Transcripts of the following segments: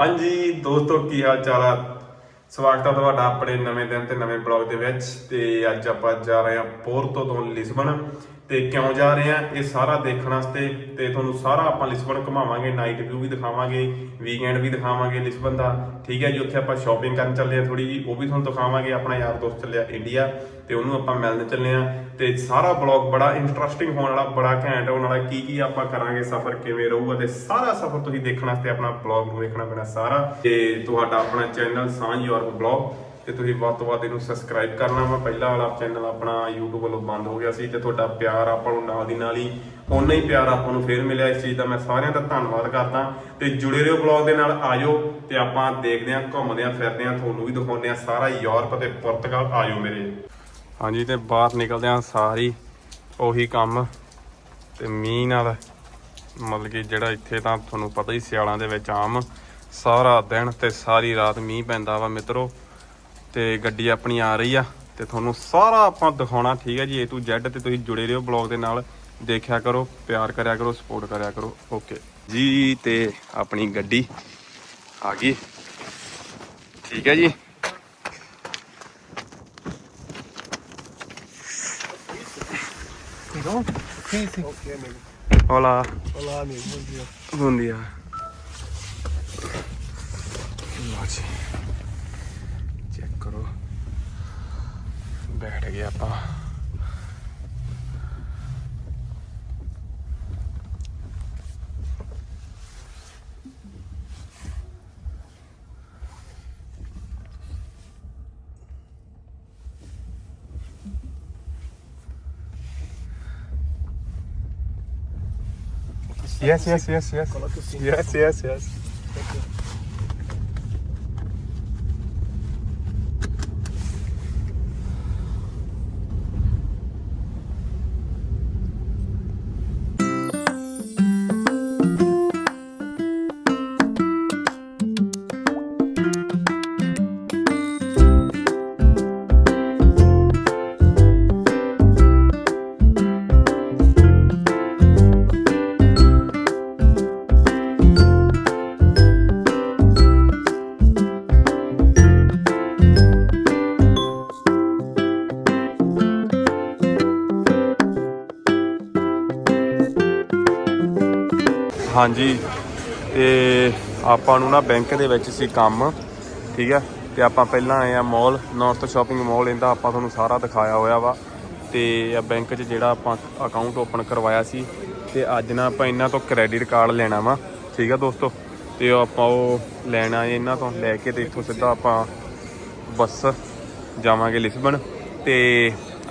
ਹਾਂਜੀ, ਦੋਸਤੋ, ਕੀ ਹਾਲ ਚਾਲ ਆ? ਸਵਾਗਤ ਆ ਤੁਹਾਡਾ ਆਪਣੇ ਨਵੇਂ ਦਿਨ ਤੇ ਨਵੇਂ ਬਲੌਗ ਦੇ ਵਿੱਚ ਤੇ ਅੱਜ ਆਪਾਂ ਜਾ ਰਹੇ ਹਾਂ ਪੋਰਟੋ ਤੋਂ ਲਿਸਬਨ। ਤੇ ਕਿਉਂ ਜਾ ਰਹੇ ਹਾਂ ਇਹ ਸਾਰਾ ਦੇਖਣ ਵਾਸਤੇ ਤੇ ਤੁਹਾਨੂੰ ਸਾਰਾ ਆਪਾਂ ਲਿਸਬਨ ਘੁਮਾਵਾਂਗੇ ਨਾਈਟ ਵਿਊ ਵੀ ਦਿਖਾਵਾਂਗੇ ਵੀਕਐਂਡ ਵੀ ਦਿਖਾਵਾਂਗੇ ਲਿਸਬਨ ਦਾ। ਠੀਕ ਹੈ ਜੀ, ਉੱਥੇ ਆਪਾਂ ਸ਼ਾਪਿੰਗ ਕਰਨ ਚੱਲੇ ਆ ਥੋੜੀ ਜੀ ਉਹ ਵੀ ਤੁਹਾਨੂੰ ਦਿਖਾਵਾਂਗੇ, ਆਪਣਾ ਯਾਰ ਦੋਸਤ ਚੱਲਿਆ ਇੰਡੀਆ ਤੇ ਉਹਨੂੰ ਆਪਾਂ ਮਿਲਣ ਚੱਲੇ ਆ। ਤੇ ਸਾਰਾ ਬਲੌਗ ਬੜਾ ਇੰਟਰਸਟਿੰਗ ਹੋਣ ਵਾਲਾ, ਬੜਾ ਘੈਂਟ ਹੋਣ ਵਾਲਾ, ਕੀ ਕੀ ਆਪਾਂ ਕਰਾਂਗੇ, ਸਫ਼ਰ ਕਿਵੇਂ ਰਹੂਗਾ ਤੇ ਸਾਰਾ ਸਫ਼ਰ ਤੁਸੀਂ ਦੇਖਣ ਵਾਸਤੇ ਆਪਣਾ ਬਲੌਗ ਨੂੰ ਵੇਖਣਾ ਪੈਣਾ ਸਾਰਾ। ਤੇ ਤੁਹਾਡਾ ਆਪਣਾ ਚੈਨਲ ਸਾਂਝ ਯੂਰਪ ਬਲੌਗ ਤੇ ਤੁਸੀਂ ਵੱਧ ਤੋਂ ਵੱਧ ਇਹਨੂੰ ਸਬਸਕ੍ਰਾਈਬ ਕਰਨਾ ਵਾ। ਪਹਿਲਾ ਵਾਲਾ ਚੈਨਲ ਆਪਣਾ YouTube ਵੱਲੋਂ ਬੰਦ ਹੋ ਗਿਆ ਸੀ ਤੇ ਤੁਹਾਡਾ ਪਿਆਰ ਆਪਾਂ ਨੂੰ ਨਾਲ ਦੀ ਨਾਲ ਹੀ, ਓਨਾ ਹੀ ਪਿਆਰ ਆਪਾਂ ਨੂੰ ਫੇਰ ਮਿਲਿਆ। ਇਸ ਚੀਜ਼ ਦਾ ਮੈਂ ਸਾਰਿਆਂ ਦਾ ਧੰਨਵਾਦ ਕਰਦਾ। ਤੇ ਜੁੜੇ ਰਹੋ ਬਲੌਗ ਦੇ ਨਾਲ ਆਜੋ ਤੇ ਆਪਾਂ ਦੇਖਦੇ ਆਂ ਘੁੰਮਦੇ ਆਂ ਫਿਰਦੇ ਆਂ ਤੁਹਾਨੂੰ ਵੀ ਦਿਖਾਉਂਦੇ ਆਂ ਸਾਰਾ ਯੂਰਪ ਤੇ ਪੁਰਤਗਾਲ। ਆਜੋ ਮੇਰੇ। ਹਾਂਜੀ, ਤੇ ਬਾਹਰ ਨਿਕਲਦੇ ਆਂ ਸਾਰੀ, ਉਹੀ ਕੰਮ। ਤੇ ਮੀਂਹ ਨਾਲ ਮਤਲਬ ਕਿ ਜਿਹੜਾ ਇੱਥੇ ਤਾਂ ਤੁਹਾਨੂੰ ਪਤਾ ਹੀ ਸਿਆਲਾਂ ਦੇ ਵਿੱਚ ਆਮ ਸਾਰਾ ਦਿਨ ਤੇ ਸਾਰੀ ਰਾਤ ਮੀਂਹ ਪੈਂਦਾ ਵਾ ਮਿੱਤਰੋ। ਤੇ ਗੱਡੀ ਆਪਣੀ ਆ ਰਹੀ ਆ ਤੇ ਤੁਹਾਨੂੰ ਸਾਰਾ ਆਪਾਂ ਦਿਖਾਉਣਾ ਠੀਕ ਹੈ ਜੀ A to Z ਤੇ ਤੁਸੀਂ ਜੁੜੇ ਰਹੋ ਬਲੌਗ ਦੇ ਨਾਲ ਦੇਖਿਆ ਕਰੋ ਪਿਆਰ ਕਰਿਆ ਕਰੋ ਸਪੋਰਟ ਕਰਿਆ ਕਰੋ ਓਕੇ ਜੀ ਤੇ ਆਪਣੀ ਗੱਡੀ ਆ ਗਈ ਠੀਕ ਹੈ ਜੀ Então? Sim, sim. Ok, amigo. Hola Olá, amigo. Bom dia. बैठ गए आप Yes, yes, yes, yes. Yes, yes, yes. ਹਾਂਜੀ, ਤੇ ਆਪਾਂ ਨੂੰ ਨਾ ਬੈਂਕ ਦੇ ਵਿੱਚ ਸੀ ਕੰਮ, ਠੀਕ ਹੈ ਤੇ ਆਪਾਂ ਪਹਿਲਾਂ ਆਏ ਆ ਮਾਲ ਨਾਰਥ ਸ਼ਾਪਿੰਗ ਮਾਲ ਇਹਦਾ ਆਪਾਂ ਤੁਹਾਨੂੰ ਸਾਰਾ ਦਿਖਾਇਆ ਹੋਇਆ ਵਾ। ਤੇ ਆ ਬੈਂਕ 'ਚ ਜਿਹੜਾ ਆਪਾਂ ਅਕਾਊਂਟ ਓਪਨ ਕਰਵਾਇਆ ਸੀ, ਤੇ ਅੱਜ ਨਾ ਆਪਾਂ ਇਹਨਾਂ ਤੋਂ ਕ੍ਰੈਡਿਟ ਕਾਰਡ ਲੈਣਾ ਵਾ, ਠੀਕ ਆ ਦੋਸਤੋ? ਤੇ ਉਹ ਆਪਾਂ ਉਹ ਲੈਣਾ ਆਏ ਇਹਨਾਂ ਤੋਂ, ਲੈ ਕੇ ਤੇ ਇੱਥੋਂ ਸਿੱਧਾ ਆਪਾਂ ਬੱਸ ਜਾਵਾਂਗੇ ਲਿਸਬਨ। ਤੇ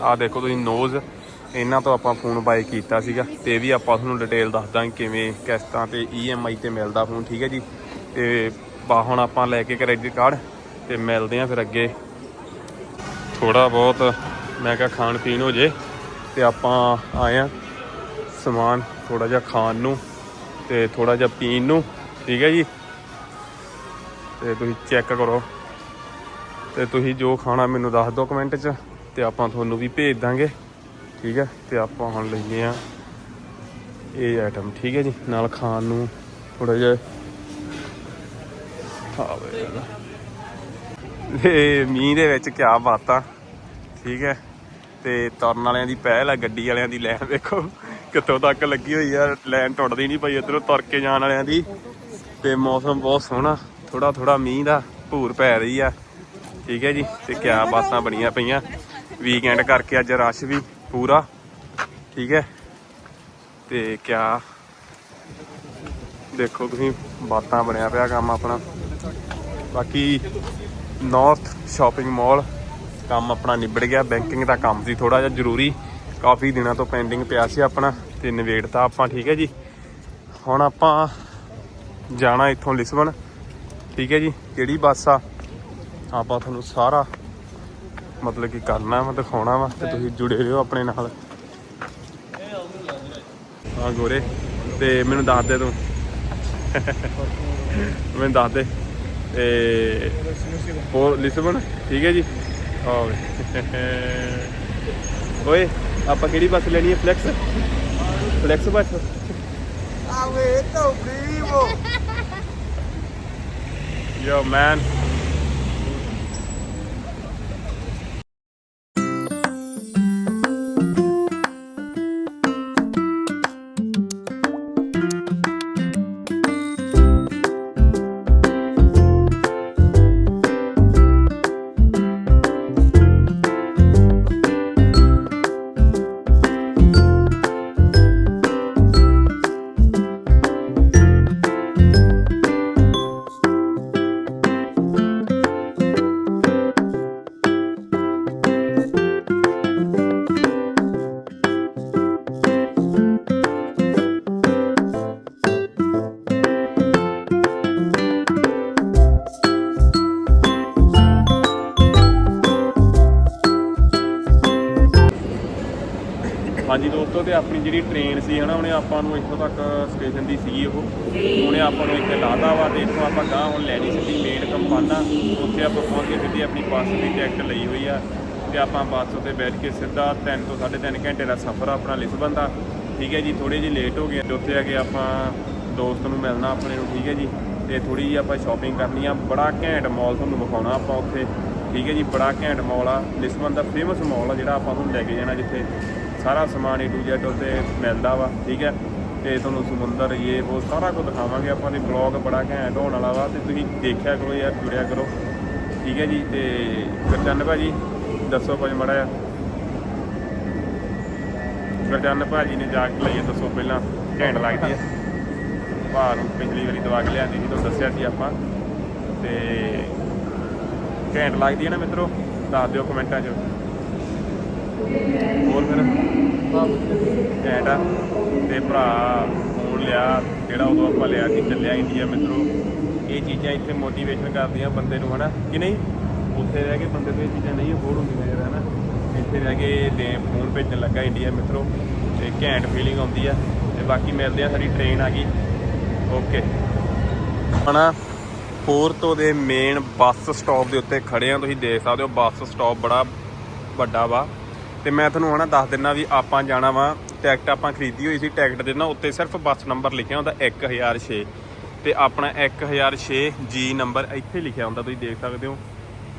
ਆ ਦੇਖੋ ਤੁਸੀਂ ਨੋਜ਼ ਇਹਨਾਂ ਤੋਂ ਆਪਾਂ ਫੋਨ ਬਾਏ ਕੀਤਾ ਸੀਗਾ ਤੇ ਇਹ ਵੀ ਆਪਾਂ ਤੁਹਾਨੂੰ ਡਿਟੇਲ ਦੱਸ ਦਾਂਗੇ ਕਿਵੇਂ ਕਿਸ਼ਤਾਂ ਤੇ EMI ਤੇ ਮਿਲਦਾ ਫੋਨ ਠੀਕ ਹੈ ਜੀ? ਤੇ ਬਾ, ਹੁਣ ਆਪਾਂ ਲੈ ਕੇ ਕ੍ਰੈਡਿਟ ਕਾਰਡ ਤੇ ਮਿਲਦੇ ਆਂ ਫਿਰ ਅੱਗੇ। ਥੋੜਾ ਬਹੁਤ ਮੈਂ ਕਿਹਾ ਖਾਣ ਪੀਣ ਹੋ ਜੇ ਤੇ ਆਪਾਂ ਆਏ ਆ ਸਮਾਨ ਥੋੜਾ ਜਿਹਾ ਖਾਣ ਨੂੰ ਤੇ ਥੋੜਾ ਜਿਹਾ ਪੀਣ ਨੂੰ, ਠੀਕ ਹੈ ਜੀ? ਤੇ ਤੁਸੀਂ ਚੈੱਕ ਕਰੋ। ਤੇ ਤੁਸੀਂ ਜੋ ਖਾਣਾ ਮੈਨੂੰ ਦੱਸ ਦਿਓ ਕਮੈਂਟ 'ਚ ਤੇ ਆਪਾਂ ਤੁਹਾਨੂੰ ਵੀ ਭੇਜ ਦਾਂਗੇ। ਠੀਕ ਹੈ, ਤੇ ਆਪਾਂ ਹੁਣ ਲਈਏ ਆ ਇਹ ਆਈਟਮ ਠੀਕ ਹੈ ਜੀ। ਨਾਲ ਖਾਣ ਨੂੰ ਥੋੜਾ ਜਿਹਾ ਆਵੇ ਇਹ ਮੀਂਹ ਦੇ ਵਿੱਚ ਕਿਆ ਬਾਤਾਂ, ਠੀਕ ਹੈ। ਤੇ ਤੁਰਨ ਵਾਲਿਆਂ ਦੀ ਪਹਿਲ ਆ, ਗੱਡੀ ਵਾਲਿਆਂ ਦੀ ਲੈਣ। ਦੇਖੋ ਕਿੱਥੋਂ ਤੱਕ ਲੱਗੀ ਹੋਈ ਆ, ਲੈਣ ਟੁੱਟਦੀ ਨਹੀਂ ਪਈ ਇਧਰੋਂ ਤੁਰ ਕੇ ਜਾਣ ਵਾਲਿਆਂ ਦੀ। ਤੇ ਮੌਸਮ ਬਹੁਤ ਸੋਹਣਾ ਥੋੜਾ ਥੋੜਾ ਮੀਂਹ ਦਾ ਭੂਰ ਪੈ ਰਹੀ ਆ। ਠੀਕ ਹੈ ਜੀ, ਤੇ ਕਿਆ ਬਾਤਾਂ ਬਣੀਆਂ ਪਈਆਂ। ਵੀਕਐਂਡ ਕਰਕੇ ਅੱਜ ਰਸ਼ ਵੀ ਪੂਰਾ, ਠੀਕ ਹੈ? ਤੇ ਕਿਆ? ਦੇਖੋ ਤੁਸੀਂ, ਬਾਤਾਂ ਬਣਿਆ ਪਿਆ ਕੰਮ ਆਪਣਾ। ਬਾਕੀ ਨਾਰਥ ਸ਼ਾਪਿੰਗ ਮਾਲ ਕੰਮ ਆਪਣਾ ਨਿਬੜ ਗਿਆ। ਬੈਂਕਿੰਗ ਦਾ ਕੰਮ ਸੀ ਥੋੜਾ ਜਿਹਾ ਜ਼ਰੂਰੀ। ਕਾਫੀ ਦਿਨਾਂ ਤੋਂ ਪੈਂਡਿੰਗ ਪਿਆ ਸੀ ਆਪਣਾ ਤੇ ਨਿਬੇੜਤਾ ਆਪਾਂ, ਠੀਕ ਹੈ ਜੀ? ਹੁਣ ਆਪਾਂ ਜਾਣਾ ਇੱਥੋਂ ਲਿਸਬਨ ਠੀਕ ਹੈ ਜੀ? ਕਿਹੜੀ ਬੱਸ ਆ? ਆਪਾਂ ਤੁਹਾਨੂੰ ਸਾਰਾ ਮਤਲਬ ਕਿ ਕਰਨਾ ਵਾ ਦਿਖਾਉਣਾ ਵਾ ਤੇ ਤੁਸੀਂ ਜੁੜੇ ਰਹੋ ਆਪਣੇ ਨਾਲ। ਹਾਂ ਗੋਰੇ ਤੇ ਮੈਨੂੰ ਦੱਸ ਦੇ ਤੂੰ। ਮੈਨੂੰ ਦੱਸ ਦੇ। ਤੇ ਉਹ ਲਿਸਬਨ ਠੀਕ ਹੈ ਜੀ? ਆਵੇ ਓਏ ਆਪਾਂ ਕਿਹੜੀ ਬੱਸ ਲੈਣੀ ਹੈ? Flix? Flix bus? Ah, ué, tão vivo! Yo, ਤੇ ਆਪਣੀ ਜਿਹੜੀ ਟ੍ਰੇਨ ਸੀ ਹਨਾ ਉਹਨੇ ਆਪਾਂ ਨੂੰ ਇੱਥੋਂ ਤੱਕ ਸਟੇਸ਼ਨ ਦੀ ਸੀਗੀ ਉਹ। ਉਹਨੇ ਆਪਾਂ ਨੂੰ ਇੱਥੇ ਲਾਦਾ ਵਾ ਤੇ ਇੱਥੋਂ ਆਪਾਂ ਗਾਂ ਹੁਣ ਲੈਣੀ ਸਿੱਧੀ ਮੇਨ ਕੰਪਾਨਾ। ਉੱਥੇ ਆਪਾਂ ਪਹੁੰਚ ਕੇ ਸਿੱਧੀ ਆਪਣੀ ਬੱਸ ਦੀ ਟਿਕਟ ਲਈ ਹੋਈ ਆ ਤੇ ਆਪਾਂ ਬੱਸ ਉੱਤੇ ਬੈਠ ਕੇ ਸਿੱਧਾ 3 ਤੋਂ 3.5 ਘੰਟੇ ਦਾ ਸਫ਼ਰ ਆਪਣਾ ਲਿਸਬਨ ਦਾ ਠੀਕ ਹੈ ਜੀ ਥੋੜੇ ਜਿਹੀ ਲੇਟ ਹੋ ਗਏ ਉੱਥੇ ਆ ਕੇ ਆਪਾਂ ਦੋਸਤ ਨੂੰ ਮਿਲਣਾ ਆਪਣੇ ਨੂੰ ਠੀਕ ਹੈ ਜੀ। ਤੇ ਥੋੜੀ ਜਿਹੀ ਆਪਾਂ ਸ਼ਾਪਿੰਗ ਕਰਨੀ ਆ। ਬੜਾ ਘੈਂਟ ਮਾਲ ਤੁਹਾਨੂੰ ਵਿਖਾਉਣਾ ਆਪਾਂ ਉੱਥੇ। ਠੀਕ ਹੈ ਜੀ ਬੜਾ ਘੈਂਟ ਮਾਲ ਆ। ਲਿਸਬਨ ਦਾ ਫੇਮਸ ਮਾਲ ਆ ਜਿਹੜਾ ਆਪਾਂ ਤੁਹਾਨੂੰ ਲੈ ਕੇ ਜਾਣਾ ਜਿੱਥੇ। ਸਾਰਾ ਸਮਾਨ ਏ ਟੂ ਜ਼ੈਡ ਉੱਤੇ ਮਿਲਦਾ ਵਾ, ਠੀਕ ਹੈ? ਤੇ ਤੁਹਾਨੂੰ ਸਮੁੰਦਰ ਇਹ ਉਹ ਸਾਰਾ ਕੁਝ ਦਿਖਾਵਾਂਗੇ। ਆਪਾਂ ਦੇ ਬਲੌਗ ਬੜਾ ਘੈਂਟ ਹੋਣ ਵਾਲਾ ਵਾ ਤੇ ਤੁਸੀਂ ਦੇਖਿਆ ਕਰੋ ਯਾਰ ਜੁੜਿਆ ਕਰੋ। ਠੀਕ ਹੈ ਜੀ? ਤੇ ਗੁਰਚੰਨ ਭਾਜੀ, ਦੱਸੋ ਕੁਝ ਮੜਾ ਆ ਗੁਰਚੰਨ ਭਾਜੀ ਨੇ ਜਾ ਕੇ ਲਈਏ, ਦੱਸੋ ਪਹਿਲਾਂ। ਘੈਂਟ ਲੱਗਦੀ ਹੈ ਭਾਅ ਨੂੰ ਪਿਛਲੀ ਵਾਰੀ ਦਵਾ ਕੇ ਲਿਆਂਦੀ ਸੀ, ਤੁਹਾਨੂੰ ਦੱਸਿਆ ਸੀ ਆਪਾਂ। ਤੇ ਘੈਂਟ ਲੱਗਦੀ ਹੈ ਨਾ ਮਿੱਤਰੋ? ਦੱਸ ਦਿਓ ਕਮੈਂਟਾਂ 'ਚ। ਹੋਰ ਫਿਰ? ਘੈਂਟ ਆ ਤੇ ਭਰਾ ਫੋਨ ਲਿਆ ਜਿਹੜਾ ਉਦੋਂ ਆਪਾਂ ਲਿਆ ਸੀ ਚੱਲਿਆ ਇੰਡੀਆ ਮਿੱਤਰੋ। ਇਹ ਚੀਜ਼ਾਂ ਇੱਥੇ ਮੋਟੀਵੇਸ਼ਨ ਕਰਦੀਆਂ ਬੰਦੇ ਨੂੰ ਹਨਾ? ਕਿ ਨਹੀਂ? ਉੱਥੇ ਰਹਿ ਕੇ ਬੰਦੇ ਤੋਂ ਇਹ ਚੀਜ਼ਾਂ ਨਹੀਂ ਅਫੋਰਡ ਹੁੰਦੀਆਂ ਯਾਰ ਹਨਾ? ਇੱਥੇ ਰਹਿ ਕੇ ਦੇ ਫੋਨ ਭੇਜਣ ਲੱਗਾ ਇੰਡੀਆ ਮਿੱਤਰੋ ਤੇ ਘੈਂਟ ਫੀਲਿੰਗ ਆਉਂਦੀ ਆ। ਤੇ ਬਾਕੀ ਮਿਲਦੇ ਆ ਸਾਡੀ ਟ੍ਰੇਨ ਆ ਗਈ। ਓਕੇ ਹਣਾ ਪੋਰਤੋ ਦੇ ਮੇਨ ਬੱਸ ਸਟਾਪ ਦੇ ਉੱਤੇ ਖੜੇ ਆ ਤੁਸੀਂ ਦੇਖ ਸਕਦੇ ਹੋ ਬੱਸ ਸਟਾਪ ਬੜਾ ਵੱਡਾ ਵਾ। ਤੇ ਮੈਂ ਤੁਹਾਨੂੰ ਹਣਾ ਦੱਸ ਦਿੰਨਾ ਵੀ ਆਪਾਂ ਜਾਣਾ ਵਾ, ਟਿਕਟ ਆਪਾਂ ਖਰੀਦੀ ਹੋਈ ਸੀ, ਟਿਕਟ ਦੇ ਨਾ ਉੱਤੇ ਸਿਰਫ ਬੱਸ ਨੰਬਰ ਲਿਖਿਆ ਹੁੰਦਾ 1006 ਤੇ ਆਪਣਾ 1006 ਜੀ ਨੰਬਰ ਇੱਥੇ ਲਿਖਿਆ ਹੁੰਦਾ, ਤੁਸੀਂ ਦੇਖ ਸਕਦੇ ਹੋ।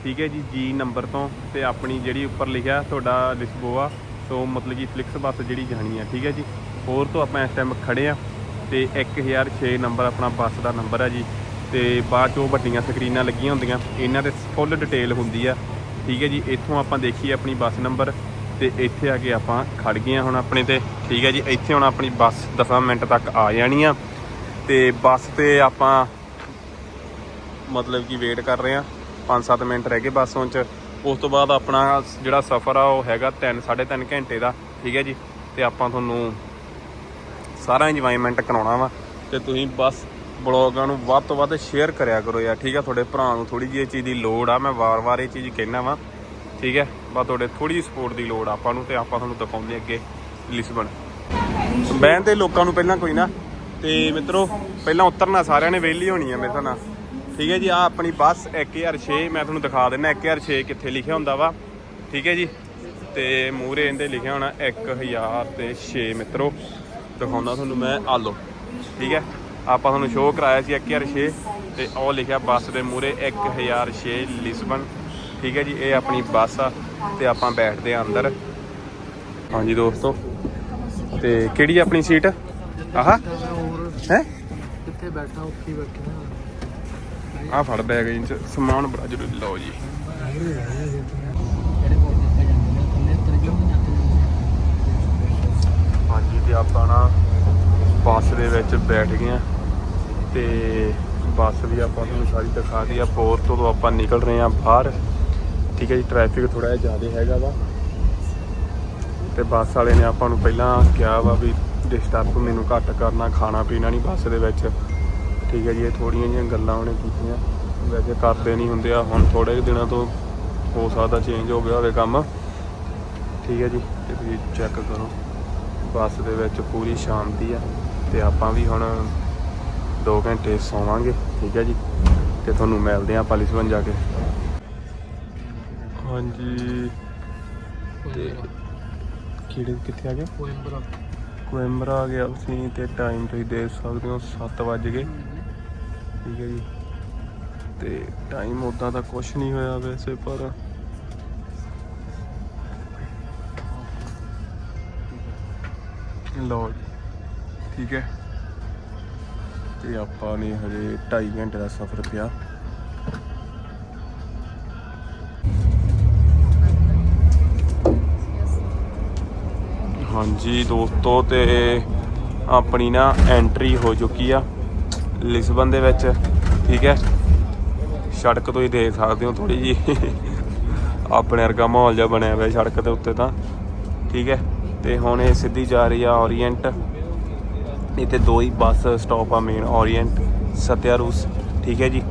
ਠੀਕ ਹੈ ਜੀ ਜੀ ਨੰਬਰ ਤੋਂ ਤੇ ਆਪਣੀ ਜਿਹੜੀ ਉੱਪਰ ਲਿਖਿਆ ਤੁਹਾਡਾ ਲਿਸਬੋਆ। ਤੋਂ ਮਤਲਬ ਕਿ ਫਲਿਕਸ ਬੱਸ ਜਿਹੜੀ ਜਾਣੀ ਆ, ਠੀਕ ਹੈ ਜੀ। ਹੋਰ ਤੋਂ ਆਪਾਂ ਇਸ ਟਾਈਮ ਖੜੇ ਆ ਤੇ 1006 ਨੰਬਰ ਆਪਣਾ ਬੱਸ ਦਾ ਨੰਬਰ ਆ ਜੀ। ਤੇ ਬਾਅਦ ਚੋਂ ਵੱਡੀਆਂ ਸਕਰੀਨਾਂ ਲੱਗੀਆਂ ਹੁੰਦੀਆਂ, ਇਹਨਾਂ ਤੇ ਫੁੱਲ ਡਿਟੇਲ ਹੁੰਦੀ ਆ। ਠੀਕ ਹੈ ਜੀ, ਇੱਥੋਂ ਆਪਾਂ ਦੇਖੀਏ ਆਪਣੀ ਬੱਸ ਨੰਬਰ ਤੇ ਇੱਥੇ ਆ ਕੇ ਆਪਾਂ ਖੜ ਗਏ ਹਾਂ ਹੁਣ ਆਪਣੇ ਤੇ। ਠੀਕ ਹੈ ਜੀ, ਇੱਥੇ ਹੁਣ ਆਪਣੀ ਬੱਸ 10 ਮਿੰਟ ਤੱਕ ਆ ਜਾਣੀ ਆ। ਤੇ ਬੱਸ ਤੇ ਆਪਾਂ ਮਤਲਬ ਕਿ ਵੇਟ ਕਰ ਰਹੇ ਆ 5-7 ਮਿੰਟ ਰਹਿ ਗਏ ਬੱਸੋਂ ਚ। ਉਸ ਤੋਂ ਬਾਅਦ ਆਪਣਾ ਜਿਹੜਾ ਸਫ਼ਰ ਆ, ਉਹ ਹੈਗਾ 3 3.5 ਘੰਟੇ ਦਾ। ਠੀਕ ਹੈ ਜੀ, ਤੇ ਆਪਾਂ ਤੁਹਾਨੂੰ ਸਾਰਾ ਇੰਜੋਇਮੈਂਟ ਕਰਾਉਣਾ ਵਾ। ਤੇ ਤੁਸੀਂ ਬਸ ਬਲੌਗਾਂ ਨੂੰ ਵੱਧ ਤੋਂ ਵੱਧ ਸ਼ੇਅਰ ਕਰਿਆ ਕਰੋ ਯਾਰ। ਠੀਕ ਆ, ਤੁਹਾਡੇ ਭਰਾ ਨੂੰ ਥੋੜੀ ਜਿਹੀ ਇਹ ਚੀਜ਼ ਦੀ ਲੋੜ ਆ। ਮੈਂ ਵਾਰ-ਵਾਰ ਇਹ ਚੀਜ਼ ਕਹਿਣਾ ਵਾ। ਠੀਕ ਹੈ? ਬਸ ਤੁਹਾਡੇ ਥੋੜੀ ਜਿਹੀ ਸਪੋਰਟ ਦੀ ਲੋੜ ਆਪਾਂ ਨੂੰ ਤੇ ਆਪਾਂ ਤੁਹਾਨੂੰ ਦਿਖਾਉਂਦੇ ਅੱਗੇ ਲਿਸਬਨ। ਬਹਿਣ ਦੇ ਲੋਕਾਂ ਨੂੰ ਪਹਿਲਾਂ ਕੋਈ ਨਾ, ਤੇ ਮਿੱਤਰੋ, ਪਹਿਲਾਂ ਉਤਰਨਾ ਸਾਰਿਆਂ ਨੇ ਵਿਹਲੀ ਹੋਣੀ ਆ ਮੇਰੇ ਹਿਸਾਬ ਨਾਲ। ਠੀਕ ਹੈ ਜੀ ਆ ਆਪਣੀ ਬੱਸ 1006 ਮੈਂ ਤੁਹਾਨੂੰ ਦਿਖਾ ਦਿੰਦਾ 1006 ਕਿੱਥੇ ਲਿਖਿਆ ਹੁੰਦਾ ਵਾ। ਠੀਕ ਹੈ ਜੀ, ਤੇ ਮੂਰੇ ਇਹਦੇ ਲਿਖਿਆ ਹੋਣਾ 1006 ਮਿੱਤਰੋ। ਦਿਖਾਉਂਦਾ ਤੁਹਾਨੂੰ ਮੈਂ ਆ ਲਓ। ਠੀਕ ਹੈ, ਆਪਾਂ ਤੁਹਾਨੂੰ ਸ਼ੋਅ ਕਰਾਇਆ ਸੀ 1006 ਤੇ ਉਹ ਲਿਖਿਆ ਬੱਸ ਦੇ ਮੂਰੇ 1006 ਲਿਸਬਨ। ਠੀਕ ਹੈ ਜੀ ਇਹ ਆਪਣੀ ਬੱਸ ਆ ਤੇ ਆਪਾਂ ਬੈਠਦੇ ਆ ਅੰਦਰ। ਹਾਂਜੀ ਦੋਸਤੋ ਤੇ ਕਿਹੜੀ ਆਪਣੀ ਸੀਟ? ਆਹਾ ਹੈ? ਕਿੱਥੇ ਬੈਠਾ ਉੱਥੇ ਬੈਠਾ। ਆ ਫੜ ਬੈਗ ਇੰਚ ਸਮਾਨ ਬੜਾ ਜ਼ਰੂਰੀ ਲਓ ਜੀ। ਹਾਂਜੀ ਤੇ ਆਪਾਂ ਨਾ ਬੱਸ ਦੇ ਵਿੱਚ ਬੈਠ ਗਏ ਆ ਤੇ ਬੱਸ ਵੀ ਆਪਾਂ ਤੁਹਾਨੂੰ ਸਾਰੀ ਦਿਖਾਤੀ ਆ ਪੋਰਟ ਤੋਂ ਆਪਾਂ ਨਿਕਲ ਰਹੇ ਆ ਬਾਹਰ। ਠੀਕ ਹੈ ਜੀ ਟ੍ਰੈਫਿਕ ਥੋੜਾ ਜਿਹਾ ਜ਼ਿਆਦਾ ਹੈਗਾ ਵਾ। ਤੇ ਬੱਸ ਵਾਲੇ ਨੇ ਆਪਾਂ ਨੂੰ ਪਹਿਲਾਂ ਕਿਹਾ ਵਾ ਵੀ ਡਿਸਟਰਬ ਮੈਨੂੰ ਘੱਟ ਕਰਨਾ, ਖਾਣਾ ਪੀਣਾ ਨਹੀਂ ਬੱਸ ਦੇ ਵਿੱਚ। ਠੀਕ ਹੈ ਜੀ, ਇਹ ਥੋੜੀਆਂ ਜਿਹੀਆਂ ਗੱਲਾਂ ਉਹਨੇ ਕੀਤੀਆਂ। ਵੈਸੇ ਕਰਦੇ ਨਹੀਂ ਹੁੰਦੇ ਆ, ਹੁਣ ਥੋੜੇ ਦਿਨਾਂ ਤੋਂ ਹੋ ਸਕਦਾ ਚੇਂਜ ਹੋ ਗਿਆ ਹੋਵੇ ਕੰਮ। ਠੀਕ ਹੈ ਜੀ, ਤੇ ਤੁਸੀਂ ਚੈੱਕ ਕਰੋ। ਬੱਸ ਦੇ ਵਿੱਚ ਪੂਰੀ ਸ਼ਾਂਤੀ ਆ, ਤੇ ਆਪਾਂ ਵੀ ਹੁਣ 2 ਘੰਟੇ ਸੌਵਾਂਗੇ। ਠੀਕ ਹੈ ਜੀ, ਤੇ ਤੁਹਾਨੂੰ ਮਿਲਦੇ ਆ ਪਾਲਿਸਬਨ ਜਾ ਕੇ। ਹਾਂਜੀ। ਤੇ ਕਿਹੜੇ ਕਿੱਥੇ ਆ ਗਏ? ਕੋਇੰਬਰਾ। ਕੋਇੰਬਰਾ ਆ ਗਿਆ ਅਸੀਂ ਤੇ ਟਾਈਮ ਤੁਸੀਂ ਦੇਖ ਸਕਦੇ ਹੋ 7 ਵਜ ਗਏ। ਠੀਕ ਹੈ ਜੀ। ਤੇ ਟਾਈਮ ਉਦਾਂ ਤਾਂ ਕੁਝ ਨਹੀਂ ਹੋਇਆ ਵੈਸੇ ਪਰ ਲੋ ਠੀਕ ਹੈ। ਤੇ ਆਪਾਂ ਨੇ ਹਜੇ 2.5 ਘੰਟੇ ਦਾ ਸਫ਼ਰ ਪਿਆ। ਹਾਂਜੀ ਦੋਸਤੋ, ਤੇ ਆਪਣੀ ਨਾ ਐਂਟਰੀ ਹੋ ਚੁੱਕੀ ਆ ਲਿਸਬਨ ਦੇ ਵਿੱਚ, ਠੀਕ ਹੈ? ਸੜਕ ਤੋਂ ਹੀ ਦੇਖ ਸਕਦੇ ਹੋ ਥੋੜੀ ਜੀ ਆਪਣੇ ਵਰਗਾ ਮਾਹੌਲ ਜਿਹਾ ਬਣਿਆ ਹੋਇਆ ਸੜਕ ਦੇ ਉੱਤੇ ਤਾਂ, ਠੀਕ ਹੈ? ਤੇ ਹੁਣ ਇਹ ਸਿੱਧੀ ਜਾ ਰਹੀ ਆ ਓਰੀਐਂਟ ਇੱਥੇ ਦੋ ਹੀ ਬੱਸ ਸਟਾਪ ਆ ਮੇਨ ਓਰੀਐਂਟ ਸਤਿਆਰੂਸ, ਠੀਕ ਹੈ ਜੀ?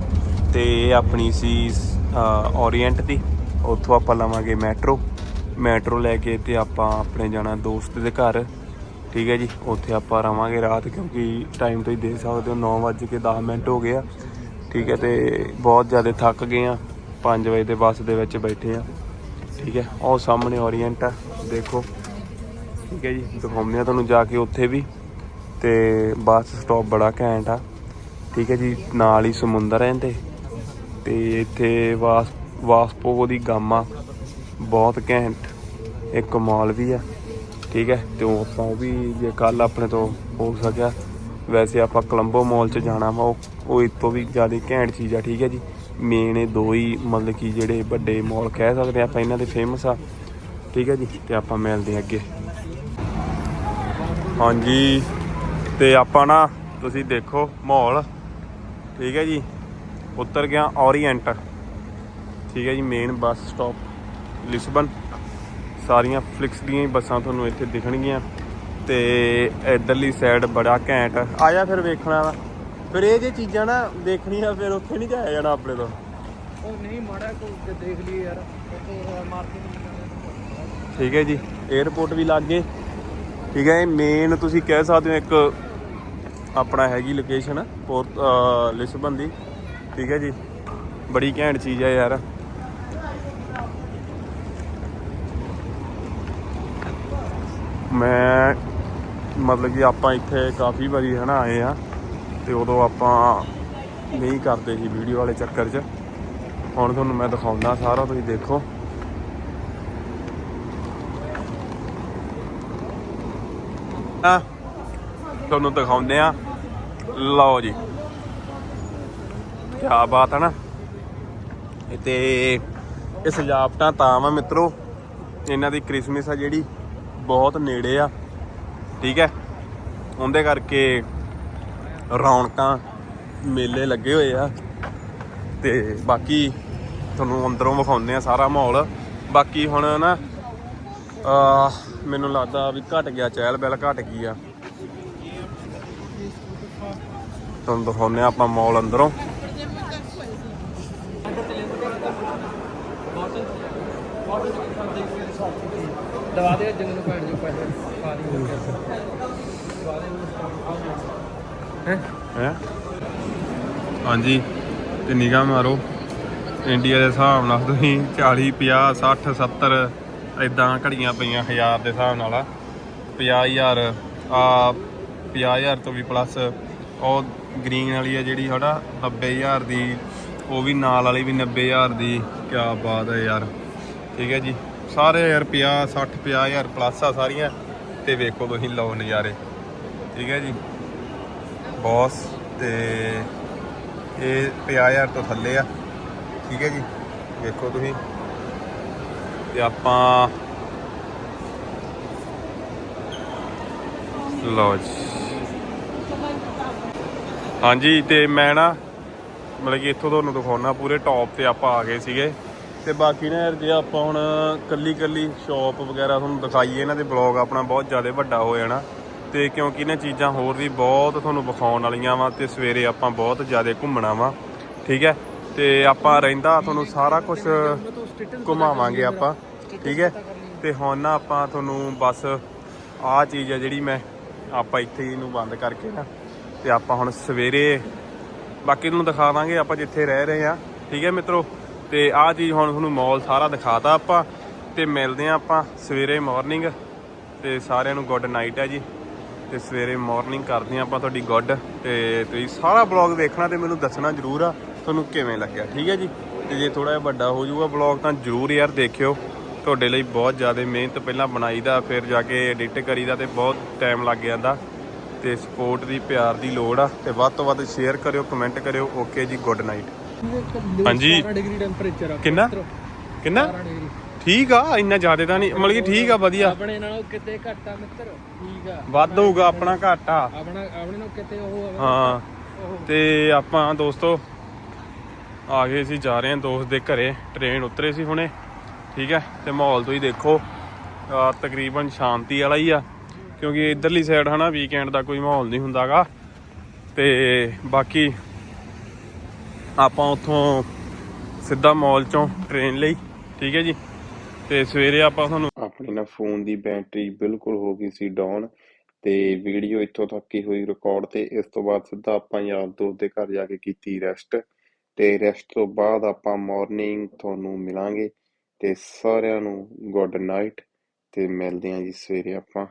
ਤੇ ਇਹ ਆਪਣੀ ਸੀ ਓਰੀਐਂਟ ਦੀ। ਉੱਥੋਂ ਆਪਾਂ ਲਵਾਂਗੇ ਮੈਟਰੋ ਮੈਟਰੋ ਲੈ ਕੇ ਤੇ ਆਪਾਂ ਆਪਣੇ ਜਾਣਾ ਦੋਸਤ ਦੇ ਘਰ। ਠੀਕ ਹੈ ਜੀ, ਉੱਥੇ ਆਪਾਂ ਰਵਾਂਗੇ ਰਾਤ ਕਿਉਂਕਿ ਟਾਈਮ ਤੁਸੀਂ ਹੀ ਦੇ ਸਕਦੇ ਹੋ 9:10 ਮਿੰਟ ਹੋ ਗਏ ਆ। ਠੀਕ ਹੈ ਤੇ ਬਹੁਤ ਜ਼ਿਆਦਾ ਥੱਕ ਗਏ ਆ 5 ਵਜੇ ਦੇ ਬੱਸ ਦੇ ਵਿੱਚ ਬੈਠੇ ਆ। ਠੀਕ ਹੈ, ਉਹ ਸਾਹਮਣੇ ਓਰੀਐਂਟ ਆ, ਦੇਖੋ। ਠੀਕ ਹੈ ਜੀ, ਦਿਖਾਉਂਦੇ ਆ ਤੁਹਾਨੂੰ ਜਾ ਕੇ ਉੱਥੇ ਵੀ। ਤੇ ਬੱਸ ਸਟਾਪ ਬੜਾ ਘੈਂਟ ਆ। ਠੀਕ ਹੈ ਜੀ, ਨਾਲ ਹੀ ਸਮੁੰਦਰ ਹੈ ਤੇ ਤੇ ਇੱਥੇ ਵਾਸ, ਵਾਸਪੋ ਦੀ ਗਾਮਾ ਬਹੁਤ ਘੈਂਟ। ਇੱਕ ਮਾਲ ਵੀ ਆ, ਠੀਕ ਹੈ? ਤੇ ਉਹ ਆਪਾਂ ਉਹ ਵੀ ਜੇ ਕੱਲ ਆਪਣੇ ਤੋਂ ਹੋ ਸਕਿਆ, ਵੈਸੇ ਆਪਾਂ ਕਲੰਬੋ ਮਾਲ 'ਚ ਜਾਣਾ ਵਾ, ਉਹ ਉਹ ਇਸ ਤੋਂ ਵੀ ਜ਼ਿਆਦਾ ਘੈਂਟ ਚੀਜ਼ ਆ, ਠੀਕ ਹੈ ਜੀ? ਮੇਨ ਇਹ ਦੋ ਹੀ ਮਤਲਬ ਕਿ ਜਿਹੜੇ ਵੱਡੇ ਮਾਲ ਕਹਿ ਸਕਦੇ ਆ ਆਪਾਂ, ਇਹਨਾਂ ਦੇ ਫੇਮਸ ਆ, ਠੀਕ ਹੈ ਜੀ? ਤੇ ਆਪਾਂ ਮਿਲਦੇ ਹਾਂ ਅੱਗੇ। ਹਾਂਜੀ, ਤੇ ਆਪਾਂ ਨਾ, ਤੁਸੀਂ ਦੇਖੋ ਮਾਹੌਲ, ਠੀਕ ਹੈ ਜੀ? ਉੱਤਰ ਗਿਆ ਓਰੀਐਂਟ ਠੀਕ ਹੈ ਜੀ? ਮੇਨ ਬੱਸ ਸਟਾਪ ਲਿਸਬਨ ਸਾਰੀਆਂ ਫਲਿਕਸ ਦੀਆਂ ਹੀ ਬੱਸਾਂ ਤੁਹਾਨੂੰ ਇੱਥੇ ਦਿਖਣਗੀਆਂ। ਤੇ ਇਧਰਲੀ ਸਾਈਡ ਬੜਾ ਘੈਂਟ ਆ। ਜਾ ਫਿਰ ਵੇਖਣਾ ਵਾ ਫਿਰ ਇਹ ਜੇ ਚੀਜ਼ਾਂ ਨਾ ਦੇਖਣੀਆਂ ਫਿਰ ਉੱਥੇ ਨਹੀਂ ਜਾਇਆ ਜਾਣਾ ਆਪਣੇ ਤੋਂ। ਉਹ ਨਹੀਂ ਮਾੜਾ ਕੋ ਦੇਖ ਲਈ ਯਾਰ। ਉੱਥੇ ਮਾਰਕੀਟ ਠੀਕ ਹੈ ਜੀ। 에어ਪੋਰਟ ਵੀ ਲੱਗ ਗਏ। ਠੀਕ ਹੈ ਇਹ ਮੇਨ ਤੁਸੀਂ ਕਹਿ ਸਕਦੇ ਹੋ ਇੱਕ ਆਪਣਾ ਹੈਗੀ ਲੋਕੇਸ਼ਨ ਪੋਰਟ ਲਿਸਬਨ ਦੀ। ਠੀਕ ਹੈ ਜੀ। ਬੜੀ ਘੈਂਟ ਚੀਜ਼ ਹੈ ਯਾਰ। ਮੈਂ ਮਤਲਬ ਕਿ ਆਪਾਂ ਇੱਥੇ ਕਾਫੀ ਵਾਰੀ ਹਨਾ ਆਏ ਆ ਤੇ ਉਦੋਂ ਆਪਾਂ ਨਹੀਂ ਕਰਦੇ ਸੀ ਵੀਡੀਓ ਵਾਲੇ ਚੱਕਰ 'ਚ। ਹੁਣ ਤੁਹਾਨੂੰ ਮੈਂ ਦਿਖਾਉਂਦਾ ਸਾਰਾ, ਤੁਸੀਂ ਦੇਖੋ। ਆ, ਤੁਹਾਨੂੰ ਦਿਖਾਉਂਦੇ ਆ। ਲਓ ਜੀ। ਕੀ ਬਾਤ ਹੈ ਨਾ। ਇਹ ਤੇ ਇਹ ਸਜਾਵਟਾਂ ਤਾਂ ਵਾ ਮਿੱਤਰੋ। ਇਹਨਾਂ ਦੀ ਕ੍ਰਿਸਮਸ ਆ ਜਿਹੜੀ। ਬਹੁਤ ਨੇੜੇ ਆ, ਠੀਕ ਹੈ? ਉਹਦੇ ਕਰਕੇ ਰੌਣਕਾਂ ਮੇਲੇ ਲੱਗੇ ਹੋਏ ਆ ਤੇ ਬਾਕੀ ਤੁਹਾਨੂੰ ਅੰਦਰੋਂ ਵਿਖਾਉਂਦੇ ਆ ਸਾਰਾ ਮਾਹੌਲ। ਬਾਕੀ ਹੁਣ ਨਾ ਆ ਮੈਨੂੰ ਲੱਗਦਾ ਵੀ ਘਟ ਗਿਆ, ਚਹਿਲ ਬਹਿਲ ਘਟ ਗਈ ਆ। ਤੁਹਾਨੂੰ ਦਿਖਾਉਂਦੇ ਆ ਆਪਾਂ ਮਾਲ ਅੰਦਰੋਂ। ਦਵਾ ਦੇ ਜੰਗ ਨੂੰ ਭੈਣ ਜੋ ਪੈਸੇ ਪਾ ਦੀ। ਦਵਾ ਦੇ ਹੈ? ਹੈ? ਹਾਂਜੀ ਤੇ ਨਿਗਾਹ ਮਾਰੋ। ਇੰਡੀਆ ਦੇ ਹਿਸਾਬ ਨਾਲ ਤੁਸੀਂ 40 50 60 70 ਇਦਾਂ ਘੜੀਆਂ ਪਈਆਂ ਹਜ਼ਾਰ ਦੇ ਹਿਸਾਬ ਨਾਲ ਆ। 50000 ਆ 50000 ਤੋਂ ਵੀ ਪਲੱਸ ਉਹ ਗ੍ਰੀਨ ਵਾਲੀ ਆ ਜਿਹੜੀ ਹਨਾ 90000 ਦੀ ਉਹ ਵੀ ਨਾਲ ਵਾਲੀ ਵੀ 90000 ਦੀ। ਕੀ ਬਾਤ ਹੈ ਯਾਰ। ਠੀਕ ਹੈ ਜੀ। ਸਾਰੇ ਯਾਰ 50 60 50000 ਪਲੱਸ ਆ ਸਾਰੀਆਂ। ਤੇ ਵੇਖੋ ਤੁਸੀਂ ਲਓ ਨਜ਼ਾਰੇ। ਠੀਕ ਹੈ ਜੀ? ਬੌਸ ਤੇ ਇਹ 50000 ਤੋਂ ਥੱਲੇ ਆ। ਠੀਕ ਹੈ ਜੀ? ਵੇਖੋ ਤੁਸੀਂ। ਤੇ ਆਪਾਂ ਲਓ ਜੀ। ਹਾਂਜੀ, ਤੇ ਮੈਂ ਨਾ ਮਤਲਬ ਕਿ ਇੱਥੋਂ ਤੁਹਾਨੂੰ ਦਿਖਾਉਣਾ ਪੂਰੇ ਟੌਪ ਤੇ ਆਪਾਂ ਆ ਗਏ ਸੀਗੇ। ਤੇ ਬਾਕੀ ਨਾ ਯਾਰ ਜੇ ਆਪਾਂ ਹੁਣ ਕੱਲੀ ਕੱਲੀ ਸ਼ਾਪ ਵਗੈਰਾ ਤੁਹਾਨੂੰ ਦਿਖਾਈਏ, ਇਹਨਾਂ ਦੇ ਬਲੌਗ ਆਪਣਾ ਬਹੁਤ ਜ਼ਿਆਦਾ ਵੱਡਾ ਹੋ ਜਾਣਾ। ਤੇ ਕਿਉਂਕਿ ਇਹਨਾਂ ਚੀਜ਼ਾਂ ਹੋਰ ਵੀ ਬਹੁਤ ਤੁਹਾਨੂੰ ਵਿਖਾਉਣ ਵਾਲੀਆਂ ਵਾ ਤੇ ਸਵੇਰੇ ਆਪਾਂ ਬਹੁਤ ਜ਼ਿਆਦਾ ਘੁੰਮਣਾ ਵਾ, ਠੀਕ ਹੈ? ਤੇ ਆਪਾਂ ਰਹਿੰਦਾ ਤੁਹਾਨੂੰ ਸਾਰਾ ਕੁਝ ਘੁਮਾਵਾਂਗੇ ਆਪਾਂ, ਠੀਕ ਹੈ? ਤੇ ਹੁਣ ਨਾ ਆਪਾਂ ਤੁਹਾਨੂੰ ਬਸ ਆਹ ਚੀਜ਼ ਹੈ ਜਿਹੜੀ ਮੈਂ ਆਪਾਂ ਇੱਥੇ ਹੀ ਇਹਨੂੰ ਬੰਦ ਕਰਕੇ ਨਾ, ਤੇ ਆਪਾਂ ਹੁਣ ਸਵੇਰੇ ਬਾਕੀ ਤੁਹਾਨੂੰ ਦਿਖਾਵਾਂਗੇ ਆਪਾਂ ਜਿੱਥੇ ਰਹਿ ਰਹੇ ਆ ਠੀਕ ਹੈ ਮਿੱਤਰੋ? ਤੇ ਆਹ ਚੀਜ਼ ਹੁਣ ਤੁਹਾਨੂੰ ਮਾਲ ਸਾਰਾ ਦਿਖਾਤਾ ਆਪਾਂ, ਤੇ ਮਿਲਦੇ ਆ ਆਪਾਂ ਸਵੇਰੇ ਮਾਰਨਿੰਗ ਤੇ ਸਾਰਿਆਂ ਨੂੰ ਗੁੱਡ ਨਾਈਟ ਹੈ ਜੀ। ਤੇ ਸਵੇਰੇ ਮਾਰਨਿੰਗ ਕਰਦੇ ਆ ਆਪਾਂ ਤੁਹਾਡੀ ਗੁੱਡ ਤੇ ਤੁਸੀਂ ਸਾਰਾ ਬਲੌਗ ਦੇਖਣਾ ਤੇ ਮੈਨੂੰ ਦੱਸਣਾ ਜ਼ਰੂਰ ਆ ਤੁਹਾਨੂੰ ਕਿਵੇਂ ਲੱਗਿਆ, ਠੀਕ ਹੈ ਜੀ? ਤੇ ਜੇ ਥੋੜਾ ਜਿਹਾ ਵੱਡਾ ਹੋ ਜਾਊਗਾ ਬਲੌਗ ਤਾਂ ਜਰੂਰ ਯਾਰ ਦੇਖਿਓ। ਤੁਹਾਡੇ ਲਈ ਬਹੁਤ ਜ਼ਿਆਦਾ ਮਿਹਨਤ ਪਹਿਲਾਂ ਬਣਾਈਦਾ, ਫਿਰ ਜਾ ਕੇ ਐਡਿਟ ਕਰੀਦਾ ਤੇ ਬਹੁਤ ਟਾਈਮ ਲੱਗ ਜਾਂਦਾ। ਤੇ ਸਪੋਰਟ ਦੀ, ਪਿਆਰ ਦੀ ਲੋੜ ਆ, ਤੇ ਵੱਧ ਤੋਂ ਵੱਧ ਸ਼ੇਅਰ ਕਰਿਓ ਕਮੈਂਟ ਕਰਿਓ ਓਕੇ ਜੀ ਗੁੱਡ ਨਾਈਟ ਹਾਂਜੀ। 17 ਡਿਗਰੀ ਟੈਂਪਰੇਚਰ ਆ ਕਿੰਨਾ? ਕਿੰਨਾ? 17 ਡਿਗਰੀ। ਠੀਕ ਆ ਇੰਨਾ ਜ਼ਿਆਦਾ ਤਾਂ ਨਹੀਂ ਮਤਲਬ ਕਿ ਠੀਕ ਆ ਵਧੀਆ। ਆਪਣੇ ਨਾਲੋਂ ਕਿਤੇ ਘੱਟ ਆ ਮਿੱਤਰ ਠੀਕ ਆ। ਵੱਧ ਹੋਊਗਾ ਆਪਣਾ ਘੱਟ ਆ। ਆਪਣਾ ਆਪਣੇ ਨਾਲੋਂ ਕਿਤੇ ਉਹ ਹਾਂ ਤੇ ਆਪਾਂ ਦੋਸਤੋ ਆ ਗਏ ਸੀ ਜਾ ਰਹੇ ਹਾਂ ਦੋਸਤ ਦੇ ਘਰੇ। ਟ੍ਰੇਨ ਉਤਰੇ ਸੀ ਹੁਣੇ ਠੀਕ ਹੈ ਤੇ ਮਾਹੌਲ ਤੋਂ ਹੀ ਦੇਖੋ ਤਕਰੀਬਨ ਸ਼ਾਂਤੀ ਵਾਲਾ ਹੀ ਆ। ਕਿਉਂਕਿ ਇਧਰਲੀ ਸਾਈਡ ਹਨਾ ਵੀਕਐਂਡ ਦਾ ਕੋਈ ਮਾਹੌਲ ਨਹੀਂ ਹੁੰਦਾਗਾ। ਤੇ ਬਾਕੀ ਆਪਾਂ ਉੱਥੋਂ ਸਿੱਧਾ ਮਾਲ ਚੋਂ ਟ੍ਰੇਨ ਲਈ, ਠੀਕ ਹੈ ਜੀ? ਤੇ ਸਵੇਰੇ ਆਪਾਂ ਤੁਹਾਨੂੰ ਆਪਣੇ ਨਾ ਫੋਨ ਦੀ ਬੈਟਰੀ ਬਿਲਕੁਲ ਹੋ ਗਈ ਸੀ ਡਾਊਨ ਤੇ ਵੀਡੀਓ ਇੱਥੋਂ ਤੱਕ ਹੀ ਹੋਈ ਰਿਕਾਰਡ ਤੇ ਇਸ ਤੋਂ ਬਾਅਦ ਸਿੱਧਾ ਆਪਾਂ ਯਾਰ ਦੋਸਤ ਦੇ ਘਰ ਜਾ ਕੇ ਕੀਤੀ ਰੈਸਟ ਤੇ ਰੈਸਟ ਤੋਂ ਬਾਅਦ ਆਪਾਂ ਮਾਰਨਿੰਗ ਤੁਹਾਨੂੰ ਮਿਲਾਂਗੇ ਤੇ ਸਾਰਿਆਂ ਨੂੰ ਗੁੱਡ ਨਾਈਟ ਤੇ ਮਿਲਦੇ ਆਂ ਜੀ ਸਵੇਰੇ ਆਪਾਂ।